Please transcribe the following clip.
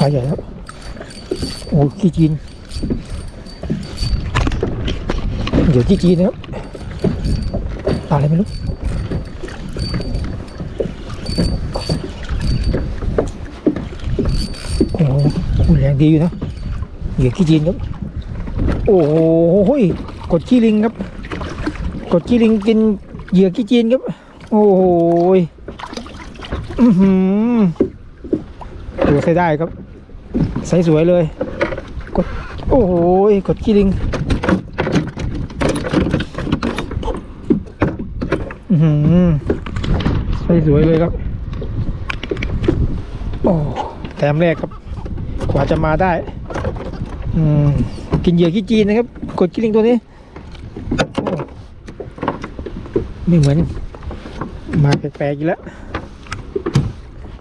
ลาใหญ่ครับโอ้ขี้จีน เดี๋ยวขี้จีนนะครับปลาอะไรไม่รู้โอ้โหแรงดีอยู่นะเหยื่อขี้จีนครับ โอ้โหกดขี้ลิงครับ กดขี้ลิงกินเหยื่อขี้จีนครับ โอ้โหอือหือ วใช้ได้ครับ ใส่สวยเลย กด โอ้โหกดขี้ลิงอือหือใส่สวยเลยครับ โอ้แถมแรกครับ กว่าจะมาได้ อืม กินเหยื่อขี้จีนนะครับ กดขี้ลิงตัวนี้ไม่เหมือน มาแปลกๆอีกแล้ว